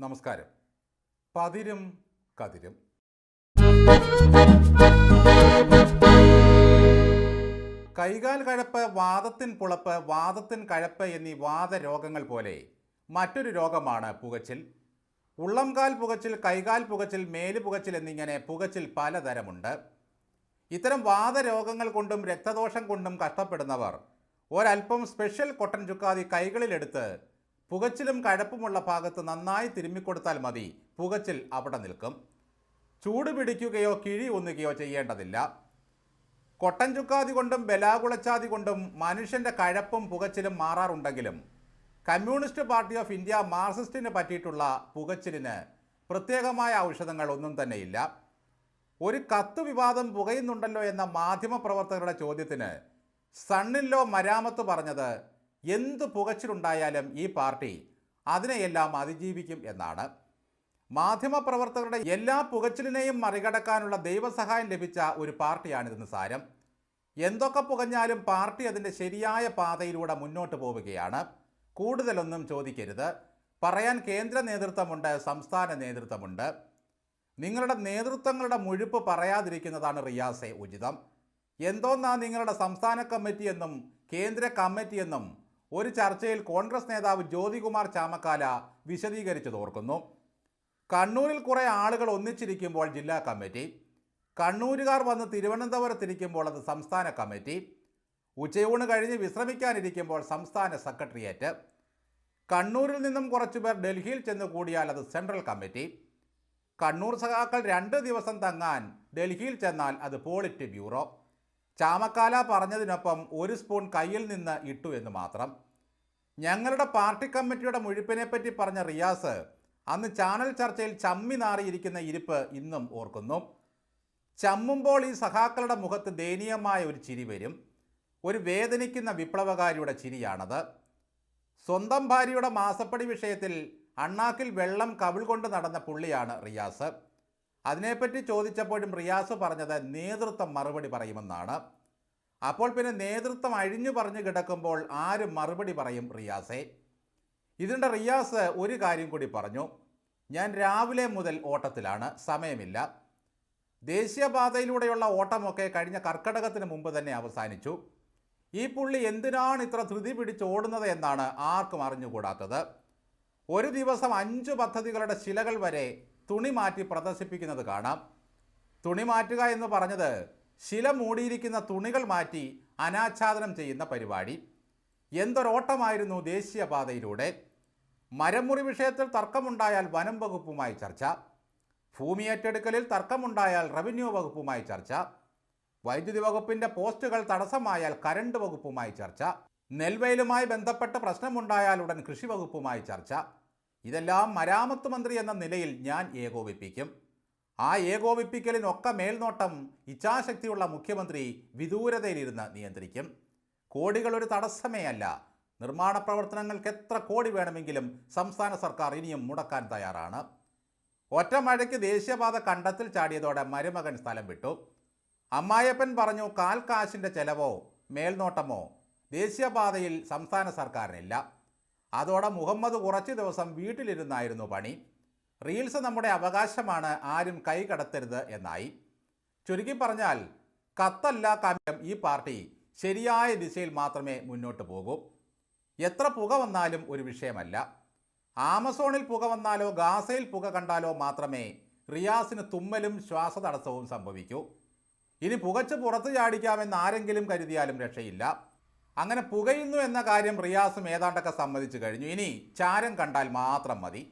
നമസ്കാരം. പതിരും കതിരും. കൈകാൽ കഴപ്പ് വാദത്തിൻ പുളപ്പ് വാദത്തിൻ കഴപ്പ് എന്നീ വാദരോഗങ്ങൾ പോലെ മറ്റൊരു രോഗമാണ് പുകച്ചിൽ. ഉള്ളംകാൽ പുകച്ചിൽ കൈകാൽ പുകച്ചിൽ മേൽ പുകച്ചിൽ എന്നിങ്ങനെ പുകച്ചിൽ പലതരമുണ്ട്. ഇത്തരം വാദരോഗങ്ങൾ കൊണ്ടും രക്തദോഷം കൊണ്ടും കഷ്ടപ്പെടുന്നവർ ഒരല്പം സ്പെഷ്യൽ കൊട്ടൻ ചുക്കാതി കൈകളിലെടുത്ത് പുകച്ചിലും കഴപ്പുമുള്ള ഭാഗത്ത് നന്നായി തിരുമ്മിക്കൊടുത്താൽ മതി. പുകച്ചിൽ അവിടെ നിൽക്കും. ചൂട് പിടിക്കുകയോ കിഴി ഒന്നുകയോ ചെയ്യേണ്ടതില്ല. കൊട്ടൻ ചുക്കാതി കൊണ്ടും ബലാകുളച്ചാതി കൊണ്ടും മനുഷ്യന്റെ കഴപ്പും പുകച്ചിലും മാറാറുണ്ടെങ്കിലും കമ്മ്യൂണിസ്റ്റ് പാർട്ടി ഓഫ് ഇന്ത്യ മാർക്സിസ്റ്റിന് പറ്റിയിട്ടുള്ള പുകച്ചിലിന് പ്രത്യേകമായ ഔഷധങ്ങൾ ഒന്നും തന്നെയില്ല. ഒരു കത്ത് വിവാദം പുകയുന്നുണ്ടല്ലോ എന്ന മാധ്യമപ്രവർത്തകരുടെ ചോദ്യത്തിന് സണ്ണില്ലോ മരാമത്ത് പറഞ്ഞത് എന്ത് പുകച്ചിലുണ്ടായാലും ഈ പാർട്ടി അതിനെയെല്ലാം അതിജീവിക്കും എന്നാണ്. മാധ്യമപ്രവർത്തകരുടെ എല്ലാ പുകച്ചിലിനെയും മറികടക്കാനുള്ള ദൈവസഹായം ലഭിച്ച ഒരു പാർട്ടിയാണിതെന്ന് സാരം. എന്തൊക്കെ പുകഞ്ഞാലും പാർട്ടി അതിന്റെ ശരിയായ പാതയിലൂടെ മുന്നോട്ട് പോവുകയാണ്. കൂടുതലൊന്നും ചോദിക്കരുത്. പറയാൻ കേന്ദ്ര നേതൃത്വമുണ്ട് സംസ്ഥാന നേതൃത്വമുണ്ട്. നിങ്ങളുടെ നേതൃത്വങ്ങളുടെ മുഴുപ്പ് പറയാതിരിക്കുന്നതാണ് റിയാസെ ഉചിതം. എന്തോന്നാ നിങ്ങളുടെ സംസ്ഥാന കമ്മിറ്റിയെന്നും കേന്ദ്ര കമ്മിറ്റി എന്നും ഒരു ചർച്ചയിൽ കോൺഗ്രസ് നേതാവ് ജ്യോതികുമാർ ചാമക്കാല വിശദീകരിച്ചു തോർക്കുന്നു കണ്ണൂരിൽ കുറേ ആളുകൾ ഒന്നിച്ചിരിക്കുമ്പോൾ ജില്ലാ കമ്മിറ്റി കണ്ണൂരുകാർ വന്ന് തിരുവനന്തപുരത്തിരിക്കുമ്പോൾ അത് സംസ്ഥാന കമ്മിറ്റി ഉച്ചയൂണ് കഴിഞ്ഞ് വിശ്രമിക്കാനിരിക്കുമ്പോൾ സംസ്ഥാന സെക്രട്ടേറിയറ്റ്. കണ്ണൂരിൽ നിന്നും കുറച്ചുപേർ ഡൽഹിയിൽ ചെന്ന് കൂടിയാൽ അത് സെൻട്രൽ കമ്മിറ്റി. കണ്ണൂർ സഖാക്കൾ രണ്ട് ദിവസം തങ്ങാൻ ഡൽഹിയിൽ ചെന്നാൽ അത് പോളിറ്റ് ബ്യൂറോ. ചാമക്കാല പറഞ്ഞതിനൊപ്പം ഒരു സ്പൂൺ കയ്യിൽ നിന്ന് ഇട്ടു എന്ന് മാത്രം. ഞങ്ങളുടെ പാർട്ടി കമ്മിറ്റിയുടെ മുഴുപ്പിനെപ്പറ്റി പറഞ്ഞ റിയാസ് അന്ന് ചാനൽ ചർച്ചയിൽ ചമ്മി നാറിയിരിക്കുന്ന ഇരിപ്പ് ഇന്നും ഓർക്കുന്നു. ചമ്മുമ്പോൾ ഈ സഖാക്കളുടെ മുഖത്ത് ദയനീയമായ ഒരു ചിരി വരും. ഒരു വേദനിക്കുന്ന വിപ്ലവകാരിയുടെ ചിരിയാണത്. സ്വന്തം ഭാര്യയുടെ മാസപ്പടി വിഷയത്തിൽ അണ്ണാക്കിൽ വെള്ളം കവിൾ കൊണ്ട് നടന്ന പുള്ളിയാണ് റിയാസ്. അതിനെപ്പറ്റി ചോദിച്ചപ്പോഴും റിയാസ് പറഞ്ഞത് നേതൃത്വം മറുപടി പറയുമെന്നാണ്. അപ്പോൾ പിന്നെ നേതൃത്വം അഴിഞ്ഞു പറഞ്ഞു കിടക്കുമ്പോൾ ആര് മറുപടി പറയും റിയാസെ? ഇതിന്റെ റിയാസ് ഒരു കാര്യം കൂടി പറഞ്ഞു. ഞാൻ രാവിലെ മുതൽ ഓട്ടത്തിലാണ് സമയമില്ല. ദേശീയപാതയിലൂടെയുള്ള ഓട്ടമൊക്കെ കഴിഞ്ഞ കർക്കടകത്തിന് മുമ്പ് തന്നെ അവസാനിച്ചു. ഈ പുള്ളി എന്തിനാണ് ഇത്ര ധൃതി പിടിച്ച് ഓടുന്നത് എന്നാണ് ആർക്കും അറിഞ്ഞുകൂടാത്തത്. ഒരു ദിവസം അഞ്ച് പദ്ധതികളുടെ ശിലകൾ വരെ തുണി മാറ്റി പ്രദർശിപ്പിക്കുന്നത് കാണാം. തുണി മാറ്റുക എന്ന് പറഞ്ഞത് ശില മൂടിയിരിക്കുന്ന തുണികൾ മാറ്റി അനാച്ഛാദനം ചെയ്യുന്ന പരിപാടി. എന്തൊരോട്ടമായിരുന്നു ദേശീയപാതയിലൂടെ. മരമുറി വിഷയത്തിൽ തർക്കമുണ്ടായാൽ വനം വകുപ്പുമായി ചർച്ച. ഭൂമി ഏറ്റെടുക്കലിൽ തർക്കമുണ്ടായാൽ റവന്യൂ വകുപ്പുമായി ചർച്ച. വൈദ്യുതി വകുപ്പിന്റെ പോസ്റ്റുകൾ തടസ്സമായാൽ കരണ്ട് വകുപ്പുമായി ചർച്ച. നെൽവയലുമായി ബന്ധപ്പെട്ട പ്രശ്നമുണ്ടായാൽ ഉടൻ കൃഷി വകുപ്പുമായി ചർച്ച. ഇതെല്ലാം മരാമത്ത് മന്ത്രി എന്ന നിലയിൽ ഞാൻ ഏകോപിപ്പിക്കും. ആ ഏകോപിപ്പിക്കലിനൊക്കെ മേൽനോട്ടം ഇച്ഛാശക്തിയുള്ള മുഖ്യമന്ത്രി വിദൂരതയിലിരുന്ന് നിയന്ത്രിക്കും. കോടികൾ ഒരു തടസ്സമേ അല്ല. നിർമ്മാണ പ്രവർത്തനങ്ങൾക്ക് എത്ര കോടി വേണമെങ്കിലും സംസ്ഥാന സർക്കാർ ഇനിയും മുടക്കാൻ തയ്യാറാണ്. ഒറ്റ മഴയ്ക്ക് ദേശീയപാത കണ്ടത്തിൽ ചാടിയതോടെ മരുമകൻ സ്ഥലം വിട്ടു. അമ്മായപ്പൻ പറഞ്ഞു കാൽ കാശിന്റെ ചെലവോ മേൽനോട്ടമോ ദേശീയപാതയിൽ സംസ്ഥാന സർക്കാരിനില്ല. അതോടെ മുഹമ്മദ് കുറച്ച് ദിവസം വീട്ടിലിരുന്നായിരുന്നു പണി. റീൽസ് നമ്മുടെ അവകാശമാണ് ആരും കൈ കടത്തരുത് എന്നായി. ചുരുക്കി പറഞ്ഞാൽ കത്തല്ല കാമ്യം ഈ പാർട്ടി ശരിയായ ദിശയിൽ മാത്രമേ മുന്നോട്ട് പോകൂ. എത്ര പുക വന്നാലും ഒരു വിഷയമല്ല. ആമസോണിൽ പുക വന്നാലോ ഗാസയിൽ പുക കണ്ടാലോ മാത്രമേ റിയാസിന് തുമ്മലും ശ്വാസതടസ്സവും സംഭവിക്കൂ. ഇനി പുകച്ച് പുറത്ത് ചാടിക്കാമെന്ന് ആരെങ്കിലും കരുതിയാലും രക്ഷയില്ല. അങ്ങനെ പുകയുന്നു എന്ന കാര്യം റിയാസും ഏതാണ്ടൊക്കെ സമ്മതിച്ചു കഴിഞ്ഞു. ഇനി ചാരം കണ്ടാൽ മാത്രം മതി.